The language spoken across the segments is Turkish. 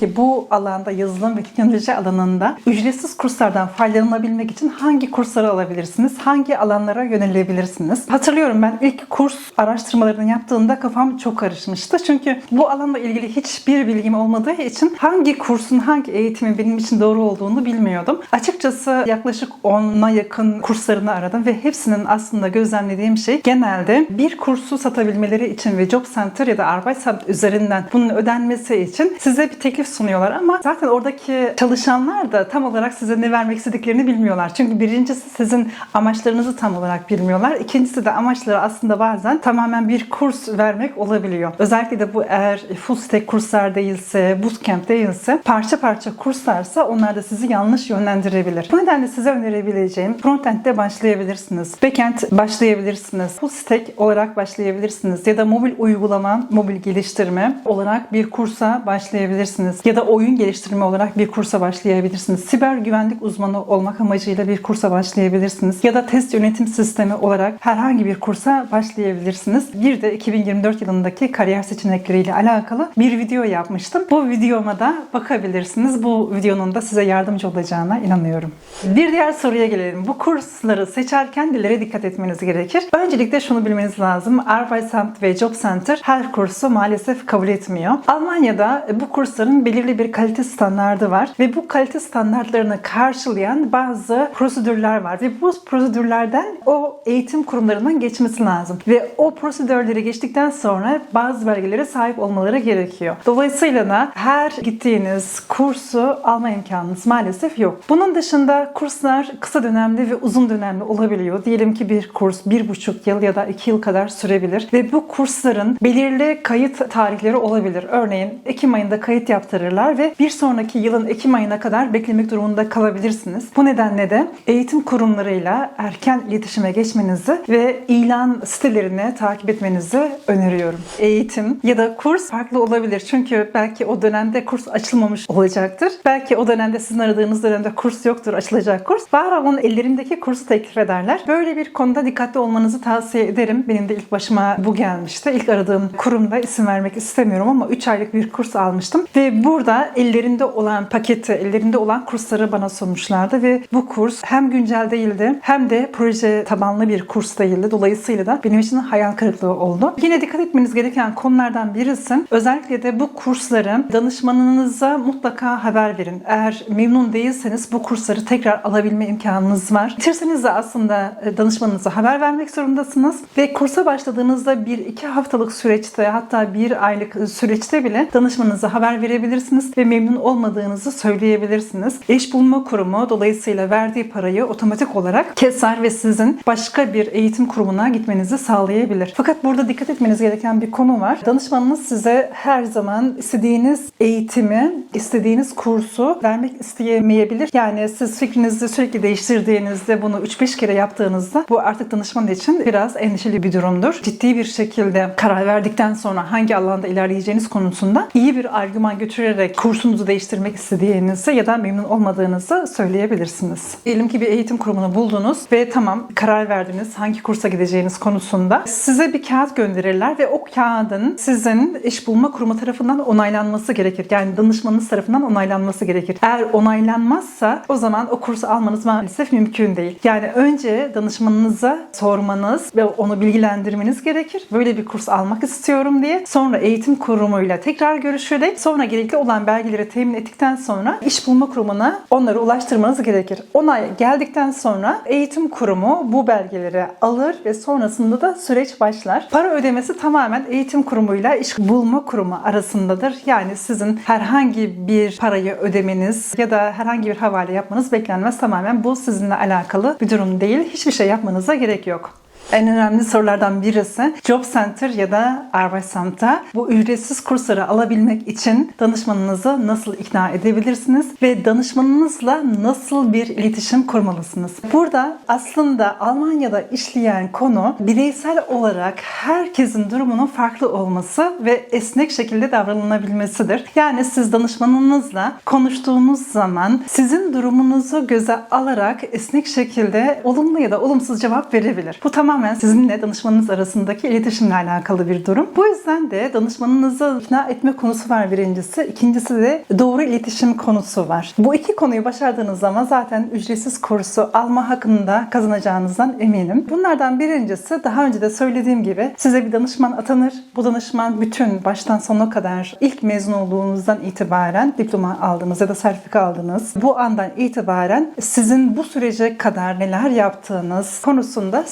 Peki bu alanda yazılım ve teknoloji alanında ücretsiz kurslardan faydalanabilmek için hangi kursları alabilirsiniz? Hangi alanlara yönelebilirsiniz? Hatırlıyorum ben ilk kurs araştırmalarını yaptığımda kafam çok karışmıştı. Çünkü bu alanla ilgili hiçbir bilgim olmadığı için hangi kursun, hangi eğitimin benim için doğru olduğunu bilmiyordum. Açıkçası yaklaşık 10'a yakın kurslarını aradım ve hepsinin aslında gözlemlediğim şey genelde bir kursu satabilmeleri için ve Job Center ya da Arbeitsamt üzerinden bunun ödenmesi için size bir teklif sunuyorlar ama zaten oradaki çalışanlar da tam olarak size ne vermek istediklerini bilmiyorlar. Çünkü birincisi sizin amaçlarınızı tam olarak bilmiyorlar. İkincisi de amaçları aslında bazen tamamen bir kurs vermek olabiliyor. Özellikle de bu eğer full stack kurslar değilse, bootcamp değilse, parça parça kurslarsa onlar da sizi yanlış yönlendirebilir. Bu nedenle size önerebileceğim frontend'de başlayabilirsiniz. Backend başlayabilirsiniz. Full stack olarak başlayabilirsiniz. Ya da mobil uygulama, mobil geliştirme olarak bir kursa başlayabilirsiniz. Ya da oyun geliştirme olarak bir kursa başlayabilirsiniz. Siber güvenlik uzmanı olmak amacıyla bir kursa başlayabilirsiniz. Ya da test yönetim sistemi olarak herhangi bir kursa başlayabilirsiniz. Bir de 2024 yılındaki kariyer seçenekleriyle alakalı bir video yapmıştım. Bu videoma da bakabilirsiniz. Bu videonun da size yardımcı olacağına inanıyorum. Bir diğer soruya gelelim. Bu kursları seçerken nelere dikkat etmeniz gerekir? Öncelikle şunu bilmeniz lazım. Arbeitsamt ve Job Center her kursu maalesef kabul etmiyor. Almanya'da bu kursların belirli bir kalite standardı var ve bu kalite standartlarını karşılayan bazı prosedürler var ve bu prosedürlerden o eğitim kurumlarının geçmesi lazım ve o prosedürleri geçtikten sonra bazı belgelere sahip olmaları gerekiyor. Dolayısıyla da her gittiğiniz kursu alma imkanınız maalesef yok. Bunun dışında kurslar kısa dönemli ve uzun dönemli olabiliyor. Diyelim ki bir kurs bir buçuk yıl ya da iki yıl kadar sürebilir ve bu kursların belirli kayıt tarihleri olabilir. Örneğin Ekim ayında kayıt yaptırırlar ve bir sonraki yılın Ekim ayına kadar beklemek durumunda kalabilirsiniz. Bu nedenle de eğitim kurumlarıyla erken iletişime geçmenizi ve ilan sitelerini takip etmenizi öneriyorum. Eğitim ya da kurs farklı olabilir. Çünkü belki o dönemde kurs açılmamış olacaktır. Belki o dönemde sizin aradığınız dönemde kurs yoktur, açılacak kurs. Var olan ellerindeki kursu teklif ederler. Böyle bir konuda dikkatli olmanızı tavsiye ederim. Benim de ilk başıma bu gelmişti. İlk aradığım kurumda isim vermek istemiyorum ama 3 aylık bir kurs almıştım. Ve burada ellerinde olan paketi, ellerinde olan kursları bana sunmuşlardı ve bu kurs hem güncel değildi hem de proje tabanlı bir kurs değildi. Dolayısıyla da benim için hayal kırıklığı oldu. Yine dikkat etmeniz gereken konulardan birisi özellikle de bu kursları danışmanınıza mutlaka haber verin. Eğer memnun değilseniz bu kursları tekrar alabilme imkanınız var. Bitirseniz de aslında e, danışmanınıza haber vermek zorundasınız ve kursa başladığınızda bir iki haftalık süreçte hatta bir aylık süreçte bile danışmanınıza haber verebilirsiniz ve memnun olmadığınızı söyleyebilirsiniz. Eş bulma kurumu dolayısıyla verdiği parayı otomatik olarak keser ve sizin başka bir eğitim kurumuna gitmenizi sağlayabilir. Fakat burada dikkat etmeniz gereken bir konu var. Danışmanınız size her zaman istediğiniz eğitimi, istediğiniz kursu vermek isteyemeyebilir. Yani siz fikrinizi sürekli değiştirdiğinizde bunu 3-5 kere yaptığınızda bu artık danışman için biraz endişeli bir durumdur. Ciddi bir şekilde karar verdikten sonra hangi alanda ilerleyeceğiniz konusunda iyi bir argüman götürerek kursunuzu değiştirmek istediğinizi ya da memnun olmadığınızı söyleyebilirsiniz. Diyelim ki bir eğitim kurumunu buldunuz ve tamam karar verdiniz hangi kursa gideceğiniz konusunda. Size bir kağıt gönderirler ve o kağıdın sizin iş bulma kurumu tarafından onaylanması gerekir. Yani danışmanınız tarafından onaylanması gerekir. Eğer onaylanmazsa o zaman o kursu almanız maalesef mümkün değil. Yani önce danışmanınıza sormanız ve onu bilgilendirmeniz gerekir. Böyle bir kurs almak istiyorum diye. Sonra eğitim kurumuyla tekrar görüşerek sonra gerekli olan belgeleri temin ettikten sonra iş bulma kurumuna onları ulaştırmanız gerekir. Onay geldikten sonra eğitim kurumu bu belgeleri alır ve sonrasında da süreç başlar. Para ödemesi tamamen eğitim kurumuyla iş bulma kurumu arasındadır. Yani sizin herhangi bir parayı ödemeniz ya da herhangi bir havale yapmanız beklenmez. Tamamen bu sizinle alakalı bir durum değil. Hiçbir şey yapmanıza gerek yok. En önemli sorulardan birisi Job Center ya da Arbeitsamt'ta bu ücretsiz kursları alabilmek için danışmanınızı nasıl ikna edebilirsiniz ve danışmanınızla nasıl bir iletişim kurmalısınız? Burada aslında Almanya'da işleyen konu bireysel olarak herkesin durumunun farklı olması ve esnek şekilde davranılabilmesidir. Yani siz danışmanınızla konuştuğunuz zaman sizin durumunuzu göze alarak esnek şekilde olumlu ya da olumsuz cevap verebilir. Bu tamamen tamamen sizinle danışmanınız arasındaki iletişimle alakalı bir durum. Bu yüzden de danışmanınızı ikna etme konusu var birincisi. İkincisi de doğru iletişim konusu var. Bu iki konuyu başardığınız zaman zaten ücretsiz kursu alma hakkında kazanacağınızdan eminim. Bunlardan birincisi daha önce de söylediğim gibi size bir danışman atanır. Bu danışman bütün baştan sona kadar ilk mezun olduğunuzdan itibaren diploma aldınız ya da sertifika aldınız. Bu andan itibaren sizin bu sürece kadar neler yaptığınız konusunda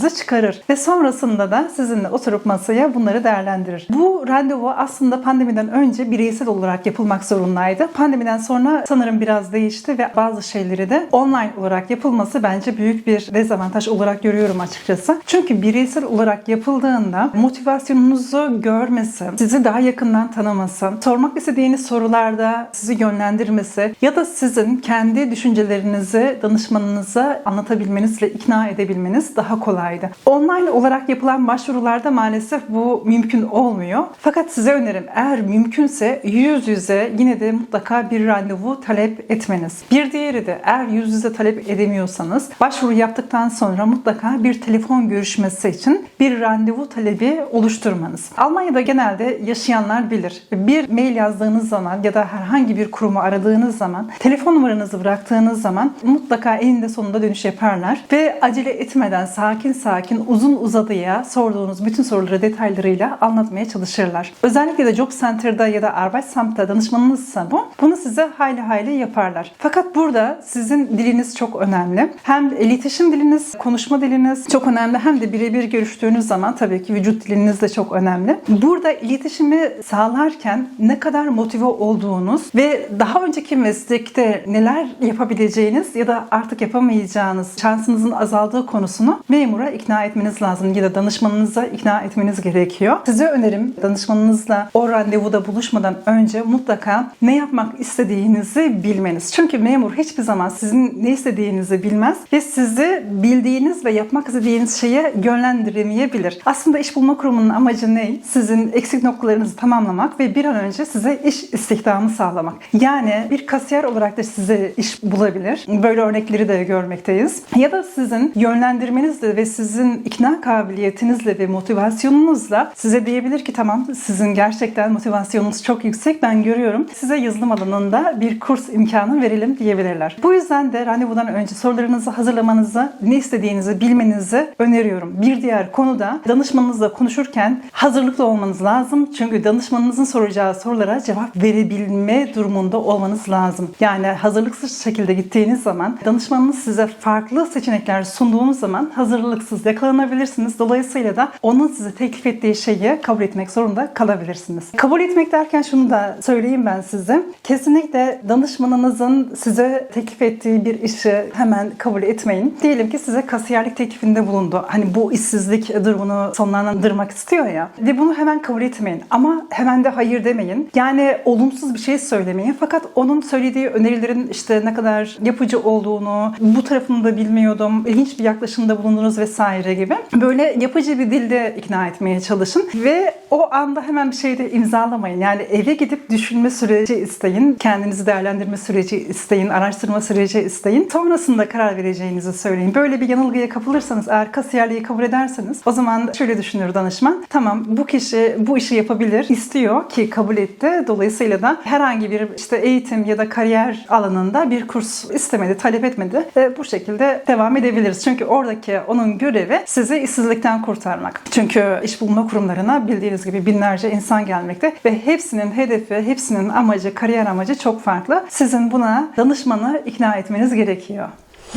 secerenizi çıkarır. Ve sonrasında da sizinle oturup masaya bunları değerlendirir. Bu randevu aslında pandemiden önce bireysel olarak yapılmak zorundaydı. Pandemiden sonra sanırım biraz değişti ve bazı şeyleri de online olarak yapılması bence büyük bir dezavantaj olarak görüyorum açıkçası. Çünkü bireysel olarak yapıldığında motivasyonunuzu görmesi, sizi daha yakından tanıması, sormak istediğiniz sorularda sizi yönlendirmesi ya da sizin kendi düşüncelerinizi danışmanınıza anlatabilmeniz ve ikna edebilmeniz daha kolaydı. Online olarak yapılan başvurularda maalesef bu mümkün olmuyor. Fakat size önerim eğer mümkünse yüz yüze yine de mutlaka bir randevu talep etmeniz. Bir diğeri de eğer yüz yüze talep edemiyorsanız başvuru yaptıktan sonra mutlaka bir telefon görüşmesi için bir randevu talebi oluşturmanız. Almanya'da genelde yaşayanlar bilir. Bir mail yazdığınız zaman ya da herhangi bir kurumu aradığınız zaman telefon numaranızı bıraktığınız zaman mutlaka eninde sonunda dönüş yaparlar ve acele etmeden sakin sakin uzun uzadıya sorduğunuz bütün soruları detaylarıyla anlatmaya çalışırlar. Özellikle de Job Center'da ya da Arbeitsamt'ta danışmanınızsa bu, bunu size hayli hayli yaparlar. Fakat burada sizin diliniz çok önemli. Hem iletişim diliniz, konuşma diliniz çok önemli hem de birebir görüştüğünüz zaman tabii ki vücut diliniz de çok önemli. Burada iletişimi sağlarken ne kadar motive olduğunuz ve daha önceki meslekte neler yapabileceğiniz ya da artık yapamayacağınız şansınızın azaldığı konusunu memura ikna etmeniz lazım ya da danışmanınıza ikna etmeniz gerekiyor. Size önerim danışmanınızla o randevuda buluşmadan önce mutlaka ne yapmak istediğinizi bilmeniz. Çünkü memur hiçbir zaman sizin ne istediğinizi bilmez ve sizi bildiğiniz ve yapmak istediğiniz şeye yönlendiremeyebilir. Aslında iş bulma kurumunun amacı ne? Sizin eksik noktalarınızı tamamlamak ve bir an önce size iş istihdamı sağlamak. Yani bir kasiyer olarak da size iş bulabilir. Böyle örnekleri de görmekteyiz. Ya da sizin yönlendirmenizle ve sizin ikna kabiliyetinizle ve motivasyonunuzla size diyebilir ki tamam sizin gerçekten motivasyonunuz çok yüksek ben görüyorum. Size yazılım alanında bir kurs imkanı verelim diyebilirler. Bu yüzden de randevudan önce sorularınızı hazırlamanızı, ne istediğinizi bilmenizi öneriyorum. Bir diğer konu da danışmanınızla konuşurken hazırlıklı olmanız lazım. Çünkü danışmanınızın soracağı sorulara cevap verebilme durumunda olmanız lazım. Yani hazırlıksız şekilde gittiğiniz zaman danışmanınız size farklı seçenekler sunduğunuz zaman hazırlıksız yakalanabilirsiniz. Dolayısıyla da onun size teklif ettiği şeyi kabul etmek zorunda kalabilirsiniz. Kabul etmek derken şunu da söyleyeyim ben size. Kesinlikle danışmanınızın size teklif ettiği bir işi hemen kabul etmeyin. Diyelim ki size kasiyerlik teklifinde bulundu. Hani bu işsizlik durumunu sonlandırmak istiyor ya. Ve bunu hemen kabul etmeyin. Ama hemen de hayır demeyin. Yani olumsuz bir şey söylemeyin. Fakat onun söylediği önerilerin işte ne kadar yapıcı olduğunu, bu tarafını da bilmiyordum, ilginç bir yaklaşımda bulundunuz vesaire gibi. Böyle yapıcı bir dilde ikna etmeye çalışın. Ve o anda hemen bir şey de imzalamayın. Yani eve gidip düşünme süreci isteyin. Kendinizi değerlendirme süreci isteyin. Araştırma süreci isteyin. Sonrasında karar vereceğinizi söyleyin. Böyle bir yanılgıya kapılırsanız eğer kasiyerliği kabul ederseniz o zaman şöyle düşünür danışman. Tamam bu kişi bu işi yapabilir, istiyor ki kabul etti. Dolayısıyla da herhangi bir işte eğitim ya da kariyer alanında bir kurs istemedi, talep etmedi. E, bu şekilde devam edebiliriz. Çünkü oradaki onun görevi sizi işsizlikten kurtarmak. Çünkü iş bulma kurumlarına bildiğiniz gibi binlerce insan gelmekte ve hepsinin hedefi, hepsinin amacı, kariyer amacı çok farklı. Sizin buna danışmanı ikna etmeniz gerekiyor.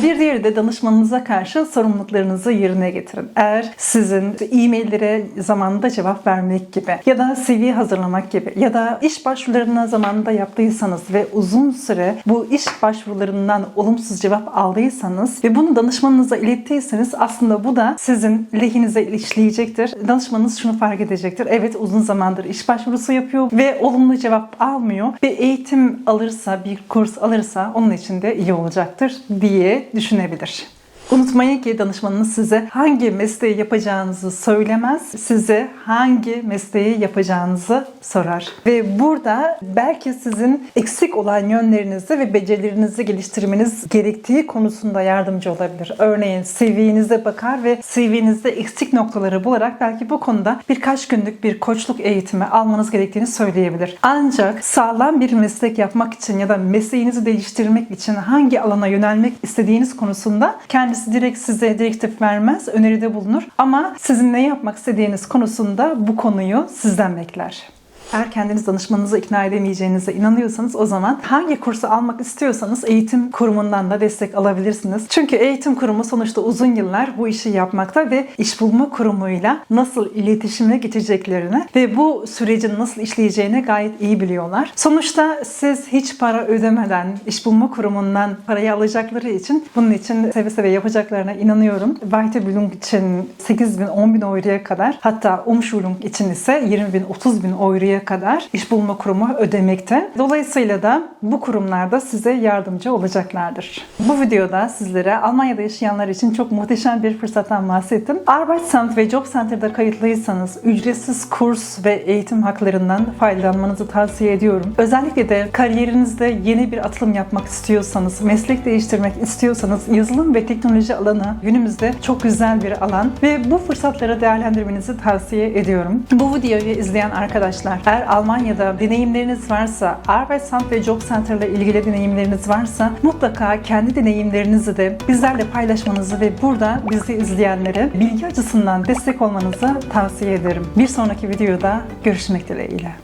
Bir diğeri de danışmanınıza karşı sorumluluklarınızı yerine getirin. Eğer sizin e-maillere zamanında cevap vermek gibi ya da CV hazırlamak gibi ya da iş başvurularına zamanında yaptıysanız ve uzun süre bu iş başvurularından olumsuz cevap aldıysanız ve bunu danışmanınıza ilettiyseniz aslında bu da sizin lehinize işleyecektir. Danışmanınız şunu fark edecektir. Evet uzun zamandır iş başvurusu yapıyor ve olumlu cevap almıyor. Bir eğitim alırsa, bir kurs alırsa onun için de iyi olacaktır diye düşünebilir. Unutmayın ki danışmanınız size hangi mesleği yapacağınızı söylemez, size hangi mesleği yapacağınızı sorar. Ve burada belki sizin eksik olan yönlerinizi ve becerilerinizi geliştirmeniz gerektiği konusunda yardımcı olabilir. Örneğin CV'nize bakar ve CV'nizde eksik noktaları bularak belki bu konuda birkaç günlük bir koçluk eğitimi almanız gerektiğini söyleyebilir. Ancak sağlam bir meslek yapmak için ya da mesleğinizi değiştirmek için hangi alana yönelmek istediğiniz konusunda kendisi direkt size direktif vermez, öneride bulunur. Ama sizin ne yapmak istediğiniz konusunda bu konuyu sizden bekler. Eğer kendiniz danışmanınızı ikna edemeyeceğinize inanıyorsanız o zaman hangi kursu almak istiyorsanız eğitim kurumundan da destek alabilirsiniz. Çünkü eğitim kurumu sonuçta uzun yıllar bu işi yapmakta ve iş bulma kurumuyla nasıl iletişime geçeceklerini ve bu sürecin nasıl işleyeceğini gayet iyi biliyorlar. Sonuçta siz hiç para ödemeden iş bulma kurumundan parayı alacakları için bunun için seve seve yapacaklarına inanıyorum. Weiterbildung için 8 bin 10 bin euroya kadar hatta Umschulung için ise 20 bin 30 bin euroya kadar iş bulma kurumu ödemekte. Dolayısıyla da bu kurumlarda size yardımcı olacaklardır. Bu videoda sizlere Almanya'da yaşayanlar için çok muhteşem bir fırsattan bahsettim. Arbeitsamt ve Job Center'da kayıtlıysanız ücretsiz kurs ve eğitim haklarından faydalanmanızı tavsiye ediyorum. Özellikle de kariyerinizde yeni bir atılım yapmak istiyorsanız, meslek değiştirmek istiyorsanız yazılım ve teknoloji alanı günümüzde çok güzel bir alan ve bu fırsatları değerlendirmenizi tavsiye ediyorum. Bu videoyu izleyen arkadaşlar eğer Almanya'da deneyimleriniz varsa, Arbeitsamt ve Job Center ile ilgili deneyimleriniz varsa mutlaka kendi deneyimlerinizi de bizlerle paylaşmanızı ve burada bizi izleyenlere bilgi açısından destek olmanızı tavsiye ederim. Bir sonraki videoda görüşmek dileğiyle.